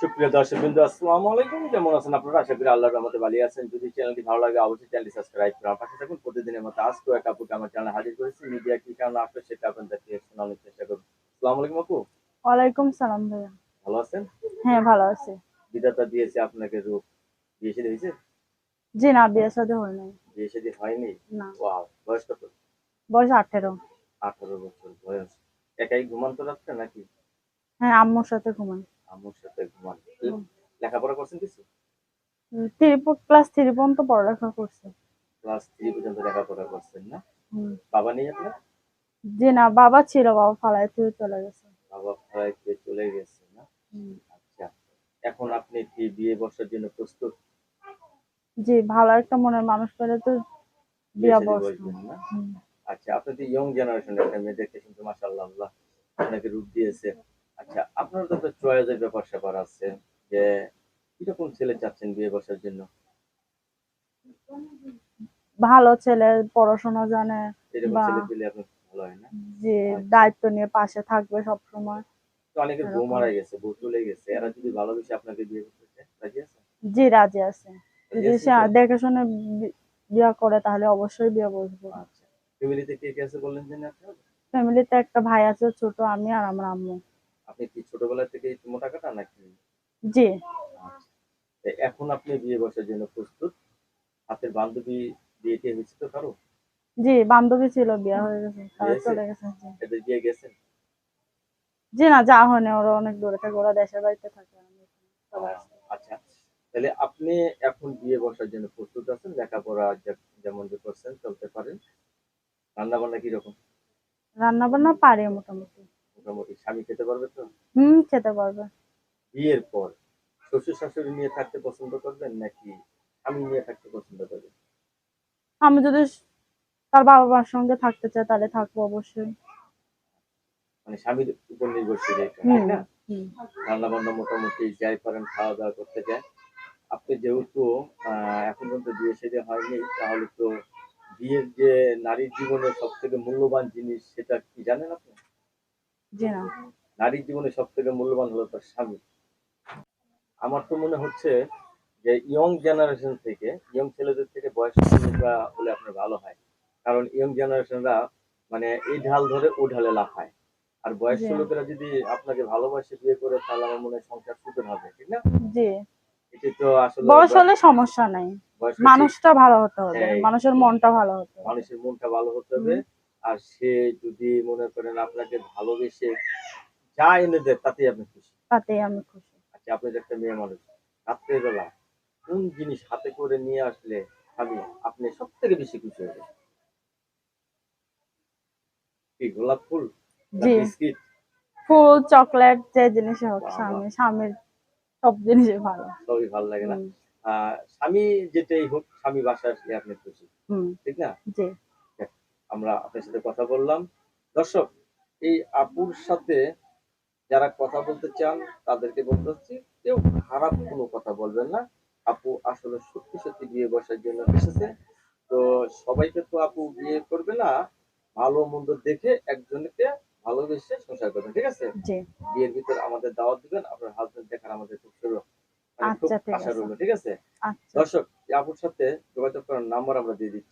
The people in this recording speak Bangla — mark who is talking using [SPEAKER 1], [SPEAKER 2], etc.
[SPEAKER 1] সুপ্রিয় দর্শক বিন্দু আসসালামু আলাইকুম। কেমন আছেন আপনারা? আশা করি আল্লাহর রহমতে ভালো আছেন। যদি চ্যানেলটি ভালো লাগে অবশ্যই চ্যানেলটি সাবস্ক্রাইব করে আমার পাশে থাকুন। প্রতিদিনের মতো আজকেও এক আপুকে আমার চ্যানেলে হাজির করেছি। মিডিয়া কি কারণে আসলে সেটা আপনাদেরকে শোনানোর চেষ্টা করব। আসসালামু আলাইকুম আপু।
[SPEAKER 2] ওয়ালাইকুম সালাম ভাইয়া।
[SPEAKER 1] ভালো আছেন?
[SPEAKER 2] হ্যাঁ ভালো আছি।
[SPEAKER 1] বিধাতা দিয়েছে আপনাকে রূপ। বিয়ে শাদী হয়েছে?
[SPEAKER 2] জি না বিয়ে সাথে হয় নাই।
[SPEAKER 1] বিয়ে শাদী হয়নি?
[SPEAKER 2] না।
[SPEAKER 1] ওয়াও বয়স কত?
[SPEAKER 2] বয়স আঠেরো।
[SPEAKER 1] আঠারো বছর বয়স। একাই ঘুমান তো রাত্রে নাকি?
[SPEAKER 2] হ্যাঁ আম্মুর সাথে ঘুমাই
[SPEAKER 1] আম্মুর সাথে ঘুমান। লেখাপড়া করছেন কিছু?
[SPEAKER 2] ক্লাস থ্রি পর্যন্ত পড়ালেখা করছে।
[SPEAKER 1] ক্লাস থ্রি পর্যন্ত লেখাপড়া করছেন না? বাবা নেই আপনার?
[SPEAKER 2] জি না বাবা ছিল বাবা থেকে চলে গেছে।
[SPEAKER 1] বাবা ফ্লাইটে চলে গেছে না? আচ্ছা এখন আপনি কি বিয়ে বসার জন্য প্রস্তুত?
[SPEAKER 2] জি ভালো একটা মনের মানুষ পেলে তো
[SPEAKER 1] বিয়ে বসবেন না? আচ্ছা আপনি তো ইয়ং জেনারেশনের একটা মেয়ে দেখতে কিন্তু মাশাআল্লাহ আল্লাহ আপনাকে রূপ দিয়েছে আচ্ছা আপনার তো একটা চয়েসের ব্যাপার স্যাপার আছে যে কীরকম ছেলে চাচ্ছেন বিয়ে বসার জন্য?
[SPEAKER 2] ভালো ছেলে পড়াশোনা জানে
[SPEAKER 1] এরকম
[SPEAKER 2] বাহ।
[SPEAKER 1] ছেলে পেলে আপনার ভালো হয় না?
[SPEAKER 2] যে দায়িত্ব নিয়ে পাশে থাকবে সব সময়
[SPEAKER 1] তো অনেকের বউ মারা গেছে বউ চলে গেছে। এরা যদি ভালোবেসে আপনাকে বিয়ে করতে চায় রাজি আছে?
[SPEAKER 2] জি রাজি আছে। যদি সে দেখে শুনে বিয়ে করে তাহলে অবশ্যই বিয়ে বসবো।
[SPEAKER 1] আচ্ছা। ফ্যামিলিতে কে কে আছে বললেন যে না আপনার
[SPEAKER 2] ফ্যামিলিতে একটা ভাই আছে ছোট আমি আর আমার আম্মু।
[SPEAKER 1] আপনি কি ছোটবেলা থেকে মোটা কাটা নাকি?
[SPEAKER 2] জি।
[SPEAKER 1] আচ্ছা। এখন আপনি বিয়ে বসার জন্য প্রস্তুত? হাতের বান্ধবী বিয়েতে হয়েছে তো কারও?
[SPEAKER 2] জি বান্ধবী ছিল বিয়ে হয়ে গেছে। তারা চলে গেছে
[SPEAKER 1] এদের বিয়ে গেছেন
[SPEAKER 2] জি না যা হয়নি ওরা অনেক দূরে থাকে ওরা দেশের বাড়িতে থাকে।
[SPEAKER 1] আচ্ছা তাহলে আপনি এখন বিয়ে বসার জন্য প্রস্তুত আছেন? লেখাপড়া যেমন যে করছেন চলতে পারেন? রান্না বান্না কীরকম?
[SPEAKER 2] রান্না বান্না পারি মোটামুটি।
[SPEAKER 1] মোটামুটি স্বামী খেতে পারবে তো?
[SPEAKER 2] হুম খেতে পারবে।
[SPEAKER 1] বিয়ের পর শ্বশুর শাশুড়ি নিয়ে থাকতে পছন্দ করবেন নাকি স্বামী নিয়ে থাকতে পছন্দ করবেন?
[SPEAKER 2] আমি যদি তার বাবা মার সঙ্গে থাকতে চাই তাহলে থাকব অবশ্যই।
[SPEAKER 1] মানে স্বামীর উপর নির্ভরশীল এটা তাই না। রান্না বান্না মোটামুটি যাই পারেন খাওয়া দাওয়া করতে যায় আপনি যেহেতু এখন পর্যন্ত বিয়ে সেদে হয়নি তাহলে তো বিয়ের যে নারীর জীবনের সব থেকে মূল্যবান জিনিস সেটা কি জানেন আপনি?
[SPEAKER 2] জি না।
[SPEAKER 1] নারীর জীবনে সব থেকে মূল্যবান হলো তার স্বামী। আমার তো মনে হচ্ছে যে ইয়ং জেনারেশন থেকে ইয়ং ছেলেদের থেকে বয়স্ক ছেলেরা হলে আপনার ভালো হয়। কারণ ইয়ং জেনারেশনরা মানে এই ঢাল ধরে ও ঢালে লাফায় আর বয়স্ক লোকেরা যদি আপনাকে ভালোবাসে বিয়ে করে তাহলে আমার মনে হয় সংসার সুখের হবে ঠিক না?
[SPEAKER 2] জি।
[SPEAKER 1] এটি তো আসলে
[SPEAKER 2] বয়স হলে সমস্যা নাই। মানুষটা ভালো হতে হবে
[SPEAKER 1] হ্যাঁ,
[SPEAKER 2] মানুষের মনটা ভালো হতে হবে।
[SPEAKER 1] মানুষের মনটা ভালো হতে হবে। আর সে যদি মনে করেন আপনাকে ভালোবেসে যা এনে দেয় তাতেই আপনি খুশি।
[SPEAKER 2] তাতেই আমি খুশি।
[SPEAKER 1] আচ্ছা আপনি একটা মেয়ে মানুষ রাত্রেবেলা কোন জিনিস হাতে করে নিয়ে আসলে আমি আপনি সব থেকে বেশি খুশি হবেন? কি গোলাপ ফুল। বিস্কিট?
[SPEAKER 2] ফুল চকলেট যে জিনিস হোক স্বামী স্বামীর সব জিনিসই ভালো।
[SPEAKER 1] সবই ভালো লাগে না। স্বামী যেটাই হোক স্বামী বাসায় আসলে আপনি খুশি। ঠিক না?
[SPEAKER 2] জি।
[SPEAKER 1] আমরা আপনার সাথে কথা বললাম। দর্শক এই আপুর সাথে যারা কথা বলতে চান তাদেরকে বলতে হচ্ছে কেউ খারাপ কোনো কথা বলবেন না। আপু আসলে সত্যি সত্যি বিয়ে বসার জন্য এসেছে। তো সবাইকে তো আপু বিয়ে করবে না ভালো মন্দ দেখে একজনকে ভালোবেসে সংসার করবেন ঠিক আছে? বিয়ের ভিতর আমাদের দাওয়াত দিবেন আপনার হাজবেন্ড দেখার আমাদের খুব শুরু। মানে
[SPEAKER 2] আচ্ছা, ঠিক
[SPEAKER 1] আশা
[SPEAKER 2] আছে।
[SPEAKER 1] ঠিক আছে?
[SPEAKER 2] আচ্ছা।
[SPEAKER 1] দর্শক এই আপুর সাথে যোগাযোগ করার নাম্বার আমরা দিয়ে দিচ্ছি।